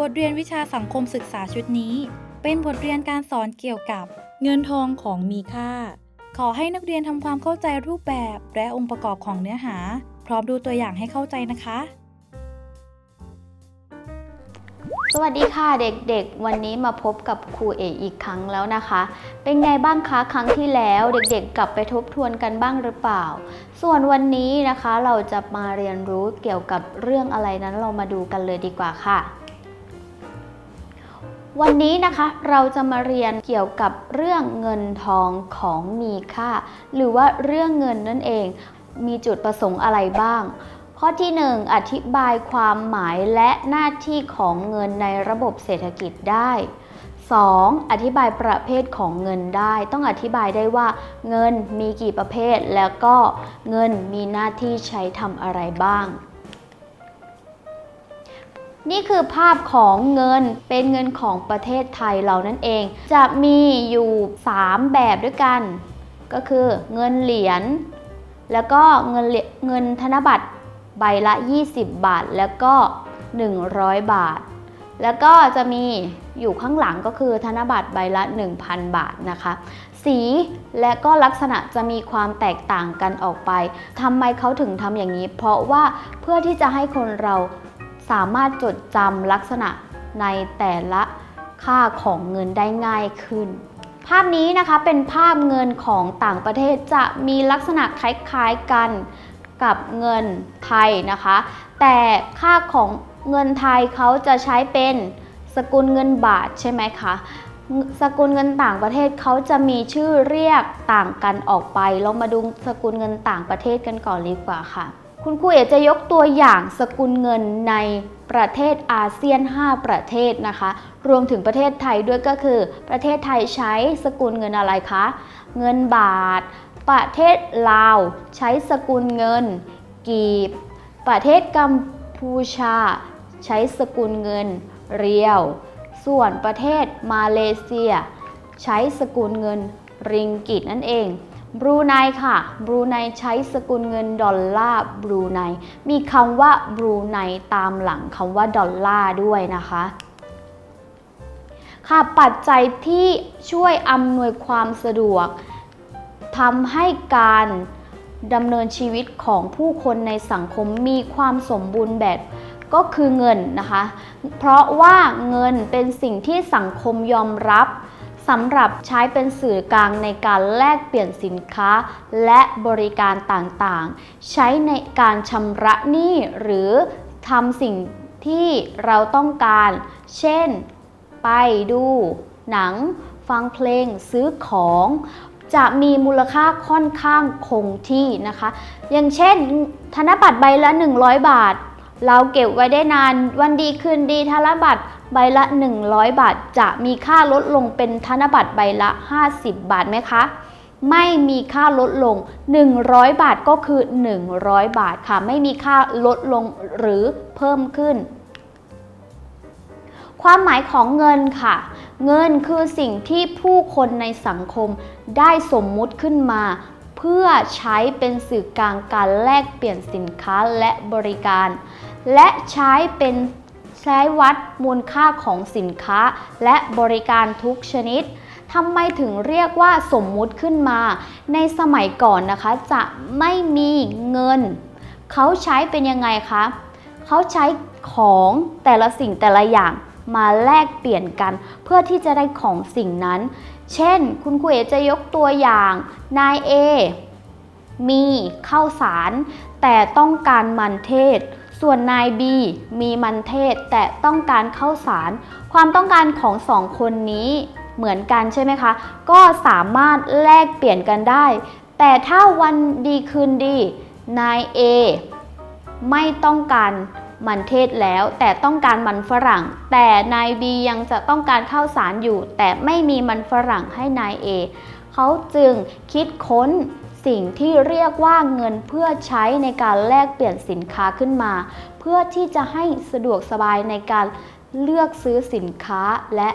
บทเรียนวิชาสังคมศึกษาชุดนี้ เป็นบทเรียนการสอนเกี่ยวกับเงินทองของมีค่า ขอให้นักเรียนทำความเข้าใจรูปแบบและองค์ประกอบของเนื้อหา พร้อมดูตัวอย่างให้เข้าใจนะคะ สวัสดีค่ะเด็กๆ วันนี้มาพบกับครูเอกอีกครั้งแล้วนะคะ เป็นไงบ้างคะครั้งที่แล้วเด็กๆ กลับไปทบทวนกันบ้างหรือเปล่า ส่วนวันนี้นะคะเราจะมาเรียนรู้เกี่ยวกับเรื่องอะไรนั้นเรามาดูกันเลยดีกว่าค่ะ วันนี้นะคะเราจะมาเรียนเกี่ยวกับเรื่องเงินทองของมีค่า หรือว่าเรื่องเงินนั่นเอง มีจุดประสงค์อะไรบ้าง ข้อที่ 1 อธิบายความหมายและหน้าที่ของเงินในระบบเศรษฐกิจได้ 2. อธิบายประเภทของเงินได้ ต้องอธิบายได้ว่า เงินมีกี่ประเภท แล้วก็เงินมีหน้าที่ใช้ทำอะไรบ้าง นี่คือภาพของเงินเป็นเงินของประเทศไทยเรานั่นเอง จะมีอยู่ 3 แบบด้วยกัน ก็คือเงินเหรียญแล้วก็เงินเหรียญเงินธนบัตร ใบละ 20 บาทแล้วก็ 100 บาท แล้วก็จะมีอยู่ข้างหลังก็คือธนบัตรใบละ 1,000 บาทนะคะ สีและก็ลักษณะจะมีความแตกต่างกันออกไปทำไมเขาถึงทำอย่างนี้ เพราะว่าเพื่อที่จะให้คนเราสามารถจดจำลักษณะในแต่ละค่าของเงินได้ง่ายขึ้น ภาพนี้นะคะเป็นภาพเงินของต่างประเทศจะมีลักษณะคล้ายๆกัน กับเงินไทยนะคะ แต่ค่าของเงินไทยเขาจะใช้เป็นสกุลเงินบาทใช่ไหมคะสกุลเงินต่างประเทศเขาจะมีชื่อเรียกต่างกันออกไปเรามาดูสกุลเงินต่างประเทศกันก่อนดีกว่าค่ะ คุณครูเอกจะยกตัวอย่างสกุลเงินในประเทศอาเซียน 5 ประเทศนะคะ รวมถึงประเทศไทยด้วยก็คือ ประเทศไทยใช้สกุลเงินอะไรคะ เงินบาท ประเทศลาวใช้สกุลเงิน กีบ ประเทศกัมพูชา ใช้สกุลเงิน เรียว ส่วนประเทศมาเลเซีย ใช้สกุลเงิน ริงกิตนั่นเอง บรูไนค่ะ บรูไนใช้สกุลเงินดอลลาร์บรูไน มีคำว่าบรูไนตามหลังคำว่าดอลลาร์ด้วยนะคะค่ะปัจจัยที่ช่วยอำนวยความสะดวก ทำให้การดำเนินชีวิตของผู้คนในสังคมมีความสมบูรณ์แบบก็คือเงินนะคะ เพราะว่าเงินเป็นสิ่งที่สังคมยอมรับสำหรับใช้เป็นสื่อกลางในการแลกเปลี่ยนสินค้าและบริการต่างๆ ใช้ในการชำระหนี้หรือทำสิ่งที่เราต้องการ เช่น ไปดู หนัง ฟังเพลง ซื้อของ จะมีมูลค่าค่อนข้างคงที่นะคะ อย่างเช่น ธนบัตรใบละ 100 บาท เราเก็บไว้ได้นานวันดีคืนดีธนบัตรใบละ 100 บาท จะมีค่าลดลงเป็นธนบัตรใบละ 50 บาทไหมคะไม่มีค่าลดลง 100 บาทก็คือ 100 บาทค่ะ ไม่มีค่าลดลงหรือเพิ่มขึ้น ความหมายของเงินค่ะ เงินคือสิ่งที่ผู้คนในสังคม ได้สมมุติขึ้นมา เพื่อใช้เป็นสื่อกลางการแลกเปลี่ยนสินค้าและบริการ และใช้เป็นใช้วัดมูลค่าของสินค้าและบริการทุกชนิดทำไมถึงเรียกว่าสมมุติขึ้นมา ในสมัยก่อนนะคะจะไม่มีเงิน เขาใช้เป็นยังไงคะ เขาใช้ของแต่ละสิ่งแต่ละอย่างมาแลกเปลี่ยนกัน เพื่อที่จะได้ของสิ่งนั้น เช่น คุณครูเอจะยกตัวอย่างนาย A มีข้าวสาร แต่ต้องการมันเทศ ส่วนนาย B มีมันเทศ แต่ต้องการข้าวสาร ความต้องการของสองคนนี้เหมือนกันใช่ไหมคะ ก็สามารถแลกเปลี่ยนกันได้ แต่ถ้าวันดีคืนดีนาย A ไม่ต้องการ มันเทศแล้ว แต่ต้องการมันฝรั่ง แต่นายบียังจะต้องการข้าวสารอยู่ แต่ไม่มีมันฝรั่งให้นายเอเขาจึงคิดค้นสิ่งที่เรียกว่าเงินเพื่อใช้ในการแลกเปลี่ยนสินค้าขึ้นมา เพื่อที่จะให้สะดวกสบายในการเลือกซื้อสินค้าและ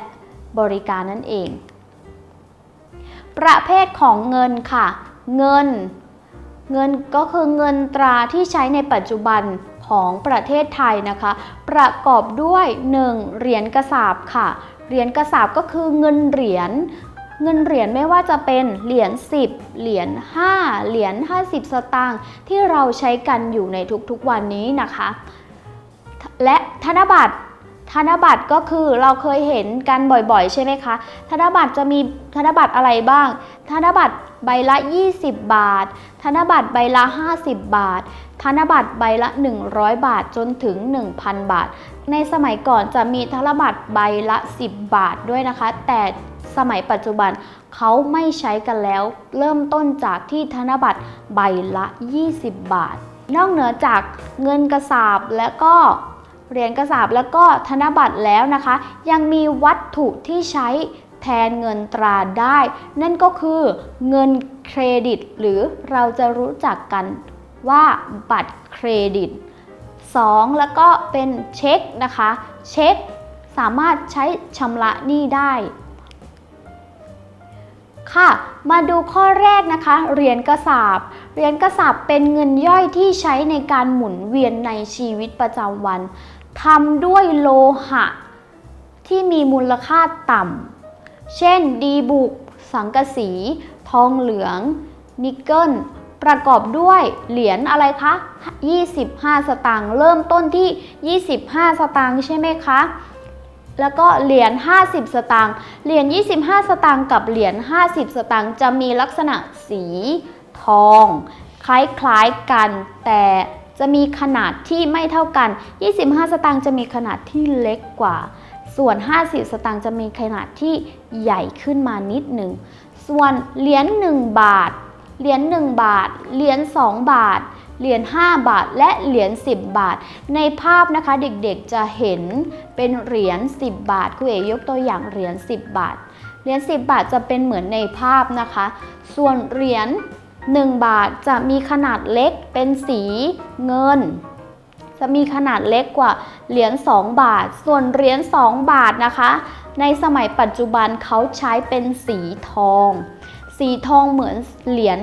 บริการนั่นเอง ประเภทของเงินค่ะ เงิน เงินก็คือเงินตราที่ใช้ในปัจจุบัน ของประเทศไทยนะคะ ประกอบด้วย 1. เหรียญกระสาบค่ะ เหรียญกระสาบก็คือเงินเหรียญเงินเหรียญไม่ว่าจะเป็นเหรียญ10 เหรียญ5 เหรียญ50 สตางค์ที่เราใช้กันอยู่ในทุกๆวันนี้นะคะ และธนบัตร ธนบัตรก็คือเราเคยเห็นกันบ่อยๆ ใช่ไหมคะ ธนบัตรจะมีธนบัตรอะไรบ้าง ธนบัตรใบละ 20 บาท ธนบัตรใบละ 50 บาท ธนบัตรใบละ 100 บาทจนถึง 1,000 บาท ในสมัยก่อนจะมีธนบัตรใบละ 10 บาทด้วยนะคะ แต่สมัยปัจจุบันเขาไม่ใช้กันแล้ว เริ่มต้นจากที่ธนบัตรใบละ 20 บาท นอกเหนือจากเงินกระสาบและก็ เหรียญกระสาบแล้วก็ธนบัตรแล้วนะคะ ยังมีวัตถุที่ใช้แทนเงินตราได้ นั่นก็คือเงินเครดิต หรือเราจะรู้จักกันว่าบัตรเครดิต 2. แล้วก็เป็นเช็คนะคะ เช็คสามารถใช้ชำระหนี้ได้ ค่ะ มาดูข้อแรกนะคะ เหรียญกระสาบเหรียญกระสาบเป็นเงินย่อยที่ใช้ในการหมุนเวียนในชีวิตประจำวัน ทำด้วยโลหะ ที่มีมูลค่าต่ำ เช่น ดีบุก สังกะสี ทองเหลือง นิกเกิล ประกอบด้วยเหรียญอะไรคะ 25 สตางค์ เริ่มต้นที่ 25 สตางค์ใช่ไหมคะ แล้วก็เหรียญ 50 สตางค์ เหรียญ 25 สตางค์กับเหรียญ 50 สตางค์จะมีลักษณะสีทอง คล้ายๆกันแต่ จะมีขนาดที่ไม่เท่ากัน 25 สตางค์จะมีขนาดที่เล็กกว่า ส่วน 50 สตางค์จะมีขนาดที่ใหญ่ขึ้นมานิดหนึ่ง ส่วนเหรียญ1บาท เหรียญ1บาท เหรียญ2บาท เหรียญ5บาท และเหรียญ10 บาท ในภาพนะคะเด็กๆจะเห็นเป็นเหรียญ10 บาทครูเอยกตัวอย่างเหรียญ10 บาท เหรียญ10 บาทจะเป็นเหมือนในภาพนะคะ ส่วนเหรียญ 1 บาทจะมีขนาดเล็กเป็นสีเงิน จะมีขนาดเล็กกว่าเหรียญ2บาท ส่วนเหรียญ2บาทนะคะ ในสมัยปัจจุบันเขาใช้เป็นสีทอง สีทองเหมือนเหรียญ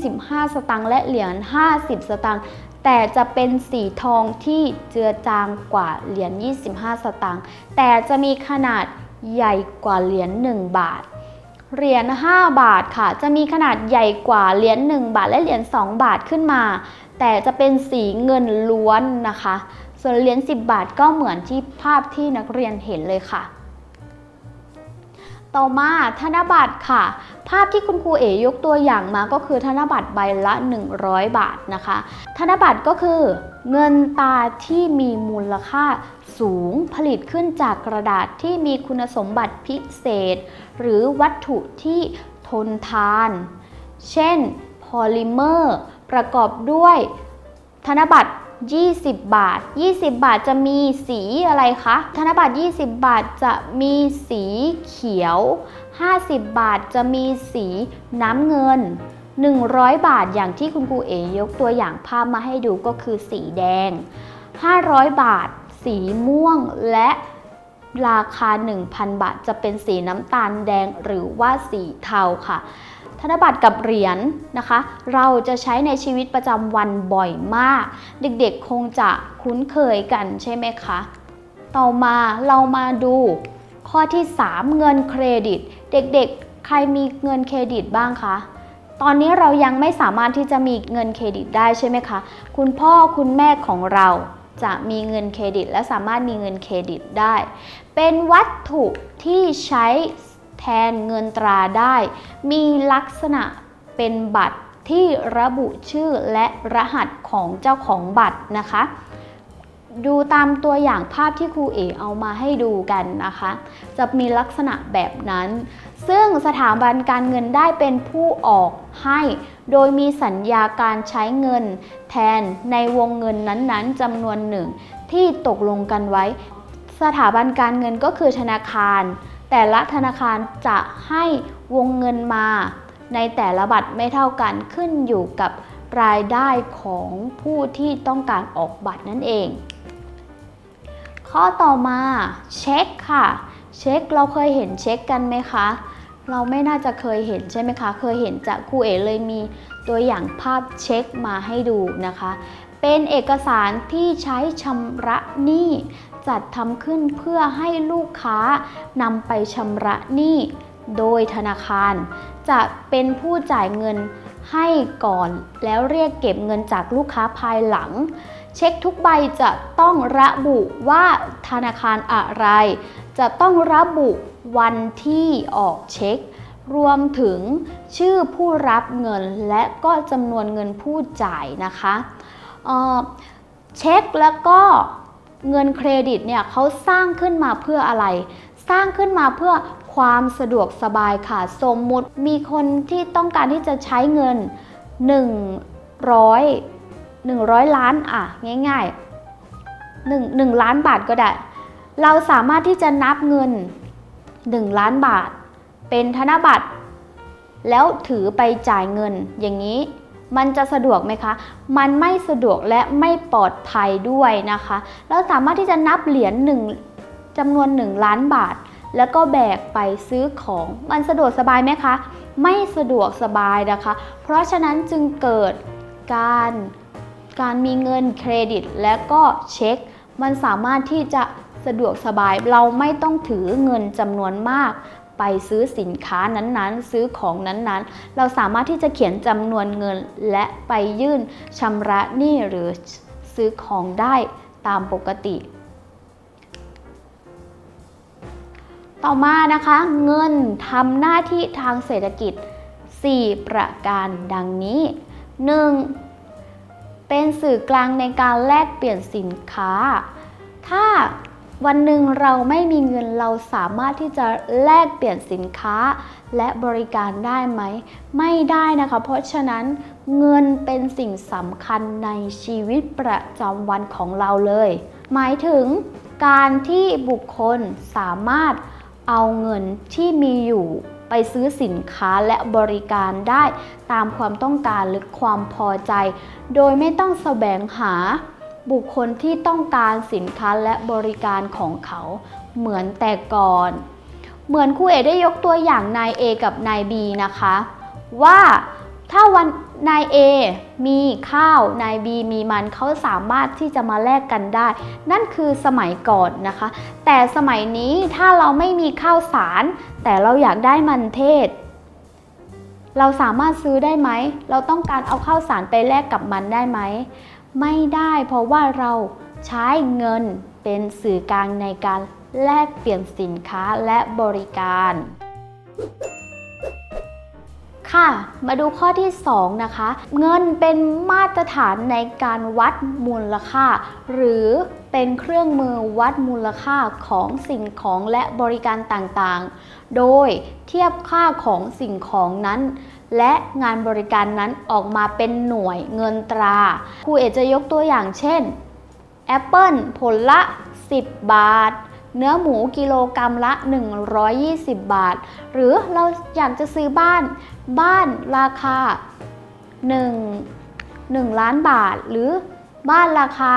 25 สตางค์และเหรียญ50 สตางค์แต่จะเป็นสีทองที่เจือจางกว่าเหรียญ25 สตางค์แต่จะมีขนาดใหญ่กว่าเหรียญ1บาท เหรียญ5บาทค่ะ จะมีขนาดใหญ่กว่าเหรียญ1บาทและเหรียญ2บาทขึ้นมา แต่จะเป็นสีเงินล้วนนะคะ ส่วนเหรียญ10 บาทก็เหมือนที่ภาพที่นักเรียนเห็นเลยค่ะ ต่อมาธนบัตรค่ะ ภาพที่คุณครูเอ๋ยกตัวอย่างมาก็คือธนบัตรใบละ 100 บาทนะคะ ธนบัตรก็คือเงินตราที่มีมูลค่าสูงผลิตขึ้นจากกระดาษที่มีคุณสมบัติพิเศษ หรือวัตถุที่ทนทาน เช่น พอลิเมอร์ ประกอบด้วยธนบัตร 20 บาท 20 บาทจะมีสีอะไรคะ ธนบัตร 20 บาทจะมีสีเขียว 50 บาทจะมีสีน้ำเงิน 100 บาทอย่างที่คุณครูเอยกตัวอย่างภาพมาให้ดูก็คือสีแดง 500 บาท สีม่วงและราคา 1,000 บาทจะเป็นสีน้ำตาลแดงหรือว่าสีเทาค่ะ ธนบัตรกับเหรียญนะคะ เราจะใช้ในชีวิตประจำวันบ่อยมาก เด็กๆคงจะคุ้นเคยกันใช่ไหมคะ ต่อมาเรามาดูข้อที่ 3 เงินเครดิต เด็กๆ ใครมีเงินเครดิตบ้างคะตอนนี้เรายังไม่สามารถที่จะมีเงินเครดิตได้ใช่ไหมคะ คุณพ่อคุณแม่ของเราจะมีเงินเครดิต และสามารถมีเงินเครดิตได้ เป็นวัตถุที่ใช้ แทนเงินตราได้ มีลักษณะเป็นบัตรที่ระบุชื่อและรหัสของเจ้าของบัตรนะคะ ดูตามตัวอย่างภาพที่ครูเอเอามาให้ดูกันนะคะ จะมีลักษณะแบบนั้น ซึ่งสถาบันการเงินได้เป็นผู้ออกให้ โดยมีสัญญาการใช้เงิน แทนในวงเงินนั้นๆจำนวนหนึ่งที่ตกลงกันไว้ สถาบันการเงินก็คือธนาคาร แต่ละธนาคารจะให้วงเงินมาในแต่ละบัตรไม่เท่ากันขึ้นอยู่กับรายได้ของผู้ที่ต้องการออกบัตรนั่นเอง ข้อต่อมาเช็คค่ะ เช็คเราเคยเห็นเช็คกันไหมคะ เราไม่น่าจะเคยเห็นใช่ไหมคะ เคยเห็นจากครูเอ๋เลยมีตัวอย่างภาพเช็คมาให้ดูนะคะ เป็นเอกสารที่ใช้ชำระ หนี้ จัดทำขึ้นเพื่อให้ลูกค้านำไปชำระหนี้ โดยธนาคาร จะเป็นผู้จ่ายเงินให้ก่อนแล้วเรียกเก็บเงินจากลูกค้าภายหลัง เช็คทุกใบจะต้องระบุว่าธนาคารอะไร จะต้องระบุวันที่ออกเช็ค รวมถึงชื่อผู้รับเงินและก็จำนวนเงินผู้จ่ายนะคะเเช็คแล้วก็ เงินเครดิตเนี่ยเขาสร้างขึ้นมาเพื่ออะไร สร้างขึ้นมาเพื่อความสะดวกสบายค่ะ สมมุติมีคนที่ต้องการที่จะใช้เงิน 100 100 ล้านอะง่ายๆ1 1ล้านบาทก็ได้ เราสามารถที่จะนับเงิน 1 ล้านบาท เป็นธนบัตร แล้วถือไปจ่ายเงินอย่างนี้ มันจะสะดวกไหมคะ มันไม่สะดวกและไม่ปลอดภัยด้วยนะคะเราสามารถที่จะนับเหรียญหนึ่งจำนวน 1 ล้านบาท แล้วก็แบกไปซื้อของ มันสะดวกสบายไหมคะ ไม่สะดวกสบายนะคะ เพราะฉะนั้นจึงเกิดการการมีเงินเครดิตและก็เช็ค มันสามารถที่จะสะดวกสบาย เราไม่ต้องถือเงินจำนวนมาก ไปซื้อสินค้านั้นๆ ซื้อของนั้นๆ เราสามารถที่จะเขียนจำนวนเงินและไปยื่นชำระหนี้หรือซื้อของได้ตามปกติ ต่อมานะคะ เงินทำหน้าที่ทางเศรษฐกิจ 4 ประการดังนี้ 1. เป็นสื่อกลางในการแลกเปลี่ยนสินค้า ถ้า วันหนึ่งเราไม่มีเงินเราสามารถที่จะแลกเปลี่ยนสินค้าและบริการได้ไหม ไม่ได้นะคะ เพราะฉะนั้นเงินเป็นสิ่งสำคัญในชีวิตประจำวันของเราเลย หมายถึงการที่บุคคลสามารถเอาเงินที่มีอยู่ไปซื้อสินค้าและบริการได้ตามความต้องการหรือความพอใจ โดยไม่ต้องแสวงหา บุคคลที่ต้องการสินค้าและบริการของเขาเหมือนแต่ก่อน เหมือนครูเอได้ยกตัวอย่างนาย A กับนาย B นะคะ ว่าถ้าวันนาย A มีข้าวนาย B มีมันเขาสามารถที่จะมาแลกกันได้ นั่นคือสมัยก่อนนะคะ แต่สมัยนี้ถ้าเราไม่มีข้าวสาร แต่เราอยากได้มันเทศ เราสามารถซื้อได้ไหม เราต้องการเอาข้าวสารไปแลกกับมันได้ไหม ไม่ได้เพราะว่าเราใช้เงินเป็นสื่อกลางในการแลกเปลี่ยนสินค้าและบริการ ค่ะ มาดูข้อที่ 2 นะคะ เงินเป็นมาตรฐานในการวัดมูลค่า หรือเป็นเครื่องมือวัดมูลค่าของสิ่งของและบริการต่างๆ โดยเทียบค่าของสิ่งของนั้น และงานบริการนั้นออกมาเป็นหน่วยเงินตราครูเอจะยกตัวอย่างเช่นแอปเปิลผลละ 10 บาท เนื้อหมูกิโลกรรัมละ 120 บาท หรือเราอยากจะซื้อบ้าน บ้านราคา 1 1 ล้านบาท หรือบ้านราคา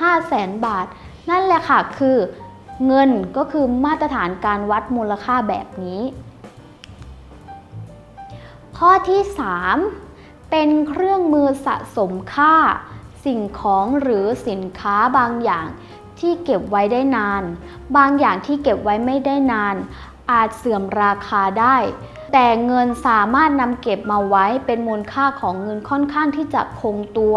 5 0 0แสนบาท นั่นแหละค่ะคือเงินก็คือมาตรฐานการวัดมูลค่าแบบนี้ ข้อที่ 3 เป็นเครื่องมือสะสมค่า สิ่งของหรือสินค้าบางอย่างที่เก็บไว้ได้นาน บางอย่างที่เก็บไว้ไม่ได้นาน อาจเสื่อมราคาได้ แต่เงินสามารถนำเก็บมาไว้เป็นมูลค่าของเงินค่อนข้างที่จะคงตัว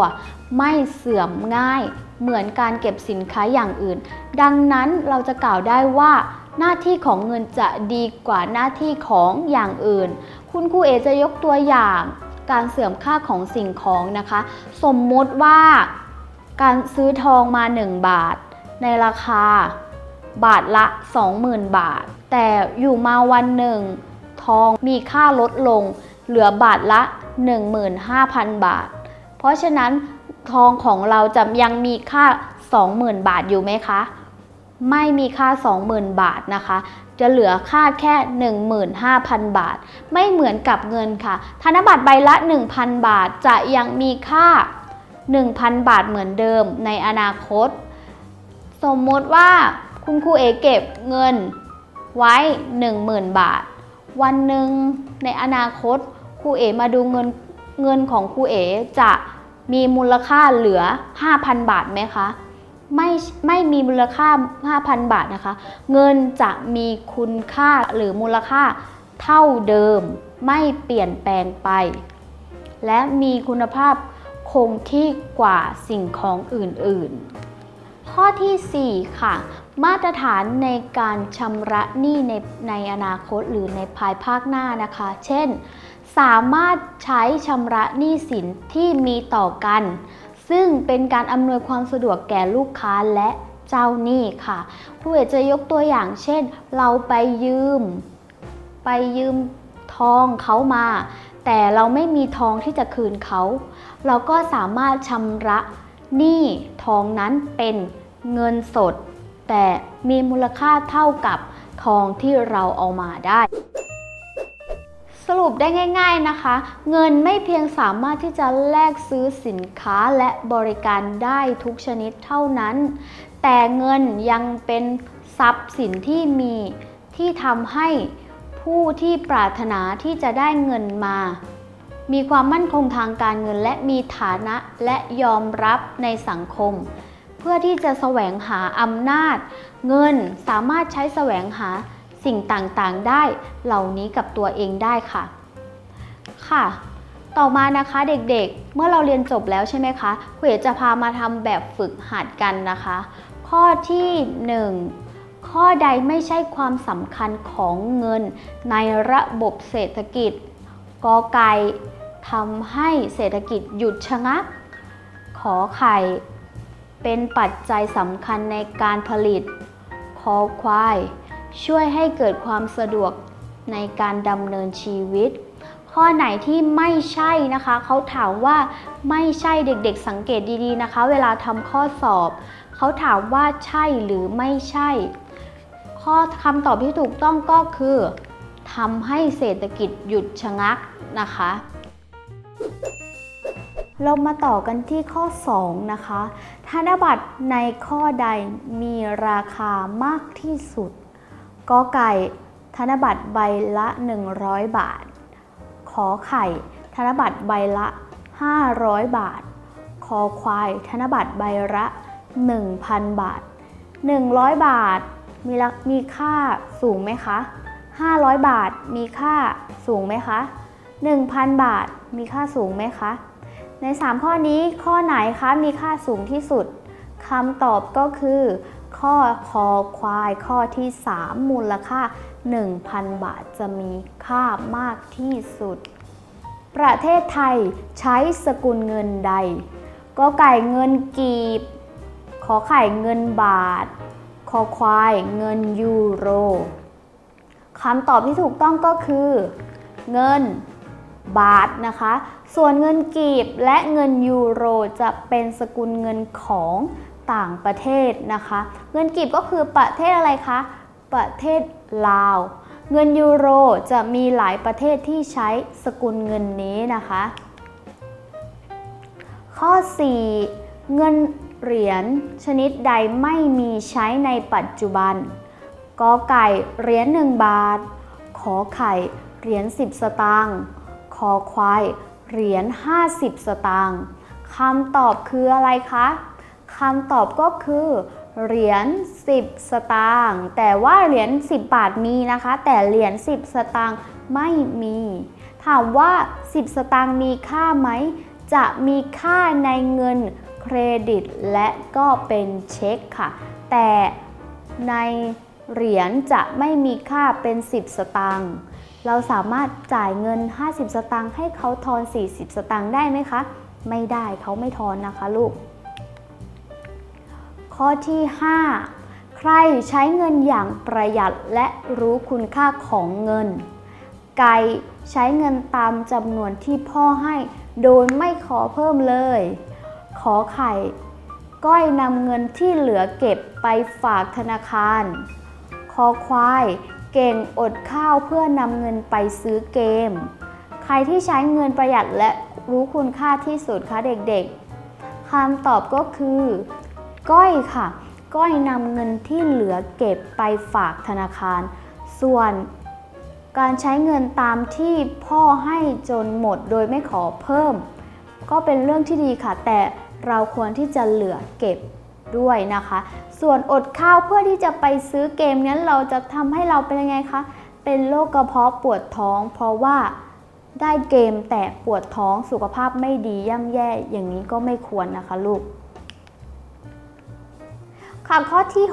ไม่เสื่อมง่าย เหมือนการเก็บสินค้าอย่างอื่น ดังนั้นเราจะกล่าวได้ว่า หน้าที่ของเงินจะดีกว่าหน้าที่ของอย่างอื่น คุณครูเอจะยกตัวอย่างการเสื่อมค่าของสิ่งของนะคะ สมมติว่าการซื้อทองมา 1 บาท ในราคาบาทละ 20,000 บาท แต่อยู่มาวันหนึ่ง ทองมีค่าลดลง เหลือบาทละ 15,000 บาท เพราะฉะนั้นทองของเราจะยังมีค่า 20,000 บาทอยู่ไหมคะ ไม่มีค่า 20,000 บาทนะคะ จะเหลือค่าแค่ 15,000 บาท ไม่เหมือนกับเงินค่ะ ธนบัตรใบละ 1,000 บาทจะยังมีค่า 1,000 บาทเหมือนเดิมในอนาคต สมมติว่าคุณครูเอเก็บเงินไว้ 10,000 บาท วันหนึ่งในอนาคตครูเอมาดูเงินเงินของครูเอ๋จะมีมูลค่าเหลือ 5,000 บาทไหมคะ ไม่ไม่มีมูลค่า 5,000 บาทนะคะ เงินจะมีคุณค่าหรือมูลค่าเท่าเดิมไม่เปลี่ยนแปลงไป และมีคุณภาพคงที่กว่าสิ่งของอื่นๆ ข้อที่ 4 ค่ะ มาตรฐานในการชำระหนี้ในในอนาคตหรือในภายภาคหน้านะคะ เช่น สามารถใช้ชำระหนี้สินที่มีต่อกัน ซึ่งเป็นการอำนวยความสะดวกแก่ลูกค้าและเจ้าหนี้ค่ะครูเอกจะยกตัวอย่างเช่น เราไปยืม ไปยืมทองเขามา แต่เราไม่มีทองที่จะคืนเขา เราก็สามารถชำระหนี้ทองนั้นเป็นเงินสด แต่มีมูลค่าเท่ากับทองที่เราเอามาได้ สรุปได้ง่ายๆนะคะ เงินไม่เพียงสามารถที่จะแลกซื้อสินค้าและบริการได้ทุกชนิดเท่านั้น แต่เงินยังเป็นทรัพย์สินที่มีที่ทำให้ผู้ที่ปรารถนาที่จะได้เงินมา มีความมั่นคงทางการเงินและมีฐานะและยอมรับในสังคม เพื่อที่จะแสวงหาอำนาจ เงินสามารถใช้แสวงหา สิ่งต่างๆได้เหล่านี้กับตัวเองได้ค่ะ ค่ะ ต่อมานะคะเด็กๆ เมื่อเราเรียนจบแล้วใช่ไหมคะเอ๋จะพามาทำแบบฝึกหัดกันนะคะ ข้อที่ 1ข้อใดไม่ใช่ความสำคัญของเงินในระบบเศรษฐกิจ กอไก่ทำให้เศรษฐกิจหยุดชะงัก ขอไข่ เป็นปัจจัยสำคัญในการผลิต คอควาย ช่วยให้เกิดความสะดวกในการดำเนินชีวิต ข้อไหนที่ไม่ใช่นะคะ เขาถามว่าไม่ใช่เด็กๆสังเกตดีๆนะคะ เวลาทำข้อสอบ เขาถามว่าใช่หรือไม่ใช่ ข้อคำตอบที่ถูกต้องก็คือทำให้เศรษฐกิจหยุดชะงักนะคะ เรามาต่อกันที่ข้อ 2 นะคะ ธนบัตรในข้อใดมีราคามากที่สุด กอไก่ ธนบัตรใบละ 100 บาท ขอไข่ ธนบัตรใบละ 500 บาท คอควาย ธนบัตรใบละ 1,000 บาท 100 บาท มีมีค่าสูงไหมคะ 500 บาทมีค่าสูงไหมคะ 1,000 บาทมีค่าสูงไหมคะ ใน 3 ข้อนี้ข้อไหนคะมีค่าสูงที่สุดคำตอบก็คือ ข้อคอควายข้อที่ 3 มูลค่า 1,000 บาทจะมีค่ามากที่สุด ประเทศไทยใช้สกุลเงินใด ก็ไก่เงินกีบ ขอไข่เงินบาท คอควายเงินยูโรคำตอบที่ถูกต้องก็คือ เงินบาทนะคะ ส่วนเงินกีบและเงินยูโรจะเป็นสกุลเงินของ ต่างประเทศนะคะ เงินกีบก็คือประเทศอะไรคะ ประเทศลาว เงินยูโรจะมีหลายประเทศที่ใช้สกุลเงินนี้นะคะ ข้อ 4 เงินเหรียญชนิดใดไม่มีใช้ในปัจจุบันกอไก่เหรียญ1บาท ขอไข่เหรียญ10 สตางค์คอควายเหรียญ50 สตางค์คำตอบคืออะไรคะ คำตอบก็คือเหรียญ10 สตางค์แต่ว่าเหรียญ10 บาทมีนะคะ แต่เหรียญ10 สตางค์ไม่มี ถามว่า 10 สตางค์มีค่าไหม จะมีค่าในเงินเครดิตและก็เป็นเช็คค่ะ แต่ในเหรียญจะไม่มีค่าเป็น 10 สตางค์เราสามารถจ่ายเงิน 50 สตางค์ให้เขาทอน 40 สตางค์ได้ไหมคะ ไม่ได้เขาไม่ทอนนะคะลูก ข้อที่ 5 ใครใช้เงินอย่างประหยัดและรู้คุณค่าของเงิน ไก่ใช้เงินตามจำนวนที่พ่อให้โดยไม่ขอเพิ่มเลย ขอไข่ ก้อยนำเงินที่เหลือเก็บไปฝากธนาคาร คอควายเก่งอดข้าวเพื่อนำเงินไปซื้อเกม ใครที่ใช้เงินประหยัดและรู้คุณค่าที่สุดคะเด็กๆคำตอบก็คือ ก้อยค่ะ ก้อยนำเงินที่เหลือเก็บไปฝากธนาคาร ส่วนการใช้เงินตามที่พ่อให้จนหมดโดยไม่ขอเพิ่ม ก็เป็นเรื่องที่ดีค่ะ แต่เราควรที่จะเหลือเก็บด้วยนะคะ ส่วนอดข้าวเพื่อที่จะไปซื้อเกมนั้นเราจะทำให้เราเป็นยังไงคะ เป็นโรคกระเพาะปวดท้อง เพราะว่าได้เกมแต่ปวดท้องสุขภาพไม่ดีย่ำแย่อย่างนี้ก็ไม่ควรนะคะลูก ค่ะข้อที่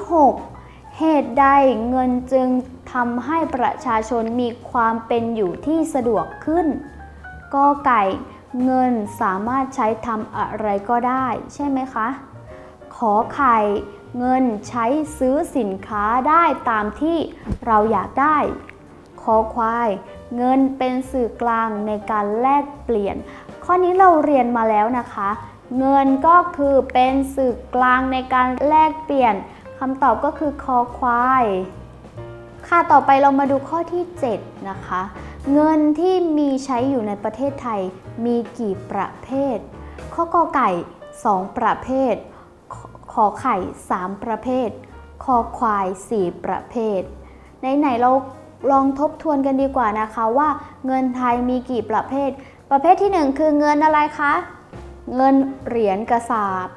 6 เหตุใดเงินจึงทำให้ประชาชนมีความเป็นอยู่ที่สะดวกขึ้นกอไก่เงินสามารถใช้ทำอะไรก็ได้ ใช่ไหมคะ ขอไข่เงินใช้ซื้อสินค้าได้ตามที่เราอยากได้คอควาย เงินเป็นสื่อกลางในการแลกเปลี่ยน ข้อนี้เราเรียนมาแล้วนะคะ เงินก็คือเป็นสื่อกลางในการแลกเปลี่ยนคำตอบก็คือคอควายค่ะต่อไปเรามาดูข้อที่ 7 นะคะ เงินที่มีใช้อยู่ในประเทศไทยมีกี่ประเภท ข้อกอไก่ 2 ประเภท ขอขอไข่ 3 ประเภท คอควาย 4 ประเภท ไหนๆเราลองทบทวนกันดีกว่านะคะว่าเงินไทยมีกี่ประเภท ประเภทที่ 1 คือเงินอะไรคะ เงินเหรียญกระสาบ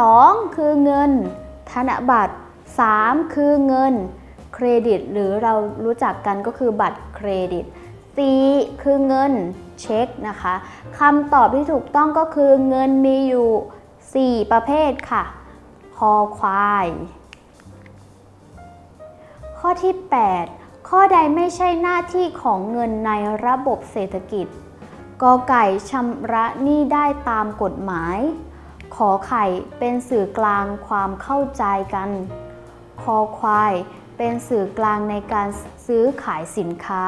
2 คือเงิน ธนบัตร 3 คือเงินเครดิต หรือเรารู้จักกันก็คือบัตรเครดิต 4 คือเงินเช็คนะคะคำตอบที่ถูกต้องก็คือเงินมีอยู่ 4 ประเภทค่ะ คอควาย ข้อที่ 8 ข้อใดไม่ใช่หน้าที่ของเงินในระบบเศรษฐกิจ กอไก่ชำระหนี้ได้ตามกฎหมาย ขอไข่เป็นสื่อกลางความเข้าใจกัน คอควายเป็นสื่อกลางในการซื้อขายสินค้า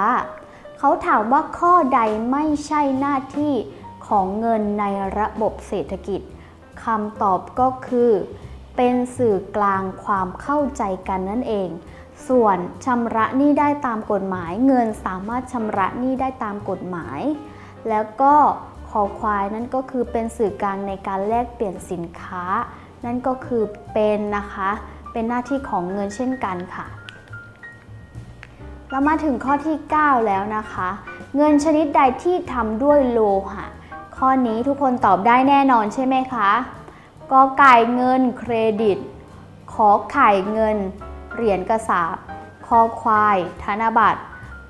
เขาถามว่าข้อใดไม่ใช่หน้าที่ของเงินในระบบเศรษฐกิจคำตอบก็คือ เป็นสื่อกลางความเข้าใจกันนั่นเอง ส่วนชำระหนี้ได้ตามกฎหมาย เงินสามารถชำระหนี้ได้ตามกฎหมาย แล้วก็คอควายนั่นก็คือเป็นสื่อกลางในการแลกเปลี่ยนสินค้า นั่นก็คือเป็นนะคะ เป็นหน้าที่ของเงินเช่นกันค่ะ เรามาถึงข้อที่ 9 แล้วนะคะ เงินชนิดใดที่ทำด้วยโลหะ ข้อนี้ทุกคนตอบได้แน่นอนใช่ไหมคะกอไก่เงินเครดิต ขอไข่เงิน เหรียญกระสาบคอควาย ธนบัตร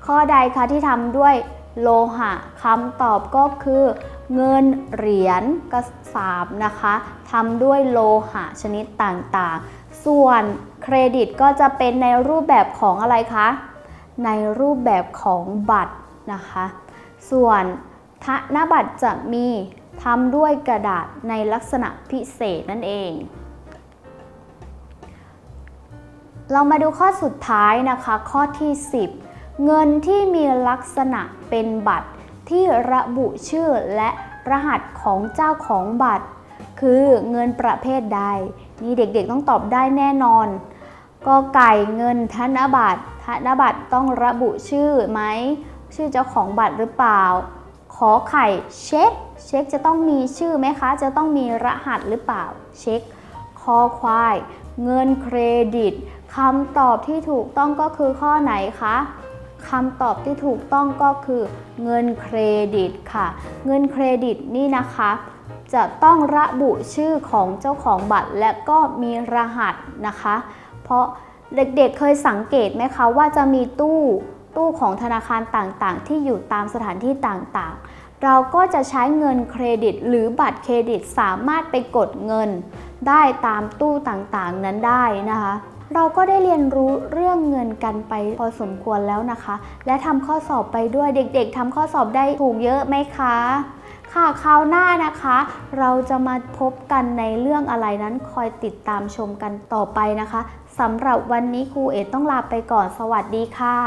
ข้อใดคะที่ทำด้วย โลหะคำตอบก็คือ เงินเหรียญกระสาบนะคะทำด้วยโลหะชนิดต่างๆ ส่วนเครดิตก็จะเป็นในรูปแบบของอะไรคะ ในรูปแบบของบัตรนะคะ ส่วนธนบัตรจะมีทำด้วยกระดาษในลักษณะพิเศษนั่นเอง เรามาดูข้อสุดท้ายนะคะ ข้อที่ 10 เงินที่มีลักษณะเป็นบัตรที่ระบุชื่อและรหัสของเจ้าของบัตร คือเงินประเภทใด นี่เด็กๆต้องตอบได้แน่นอนกอไก่เงินธนบัตร ธนบัตรต้องระบุชื่อไหม ชื่อเจ้าของบัตรหรือเปล่า ขอไข่เช็ค เช็คจะต้องมีชื่อไหมคะ จะต้องมีรหัสหรือเปล่า เช็ค คอควาย เงินเครดิตคำตอบที่ถูกต้องก็คือข้อไหนคะ คำตอบที่ถูกต้องก็คือเงินเครดิตค่ะ เงินเครดิตนี่นะคะ จะต้องระบุชื่อของเจ้าของบัตร และก็มีรหัสนะคะ เพราะเด็กๆเคยสังเกตไหมคะว่าจะมีตู้ตู้ของธนาคารต่างๆ ที่อยู่ตามสถานที่ต่างๆ เราก็จะใช้เงินเครดิต หรือบัตรเครดิตสามารถไปกดเงิน ได้ตามตู้ต่างๆนั้นได้นะคะ เราก็ได้เรียนรู้เรื่องเงินกันไปพอสมควรแล้วนะคะ และทำข้อสอบไปด้วยเด็กๆทำข้อสอบได้ถูกเยอะไหมคะ ค่ะคราวหน้านะคะ เราจะมาพบกันในเรื่องอะไรนั้นคอยติดตามชมกันต่อไปนะคะสำหรับวันนี้ครูเอต้องลาไปก่อนสวัสดีค่ะ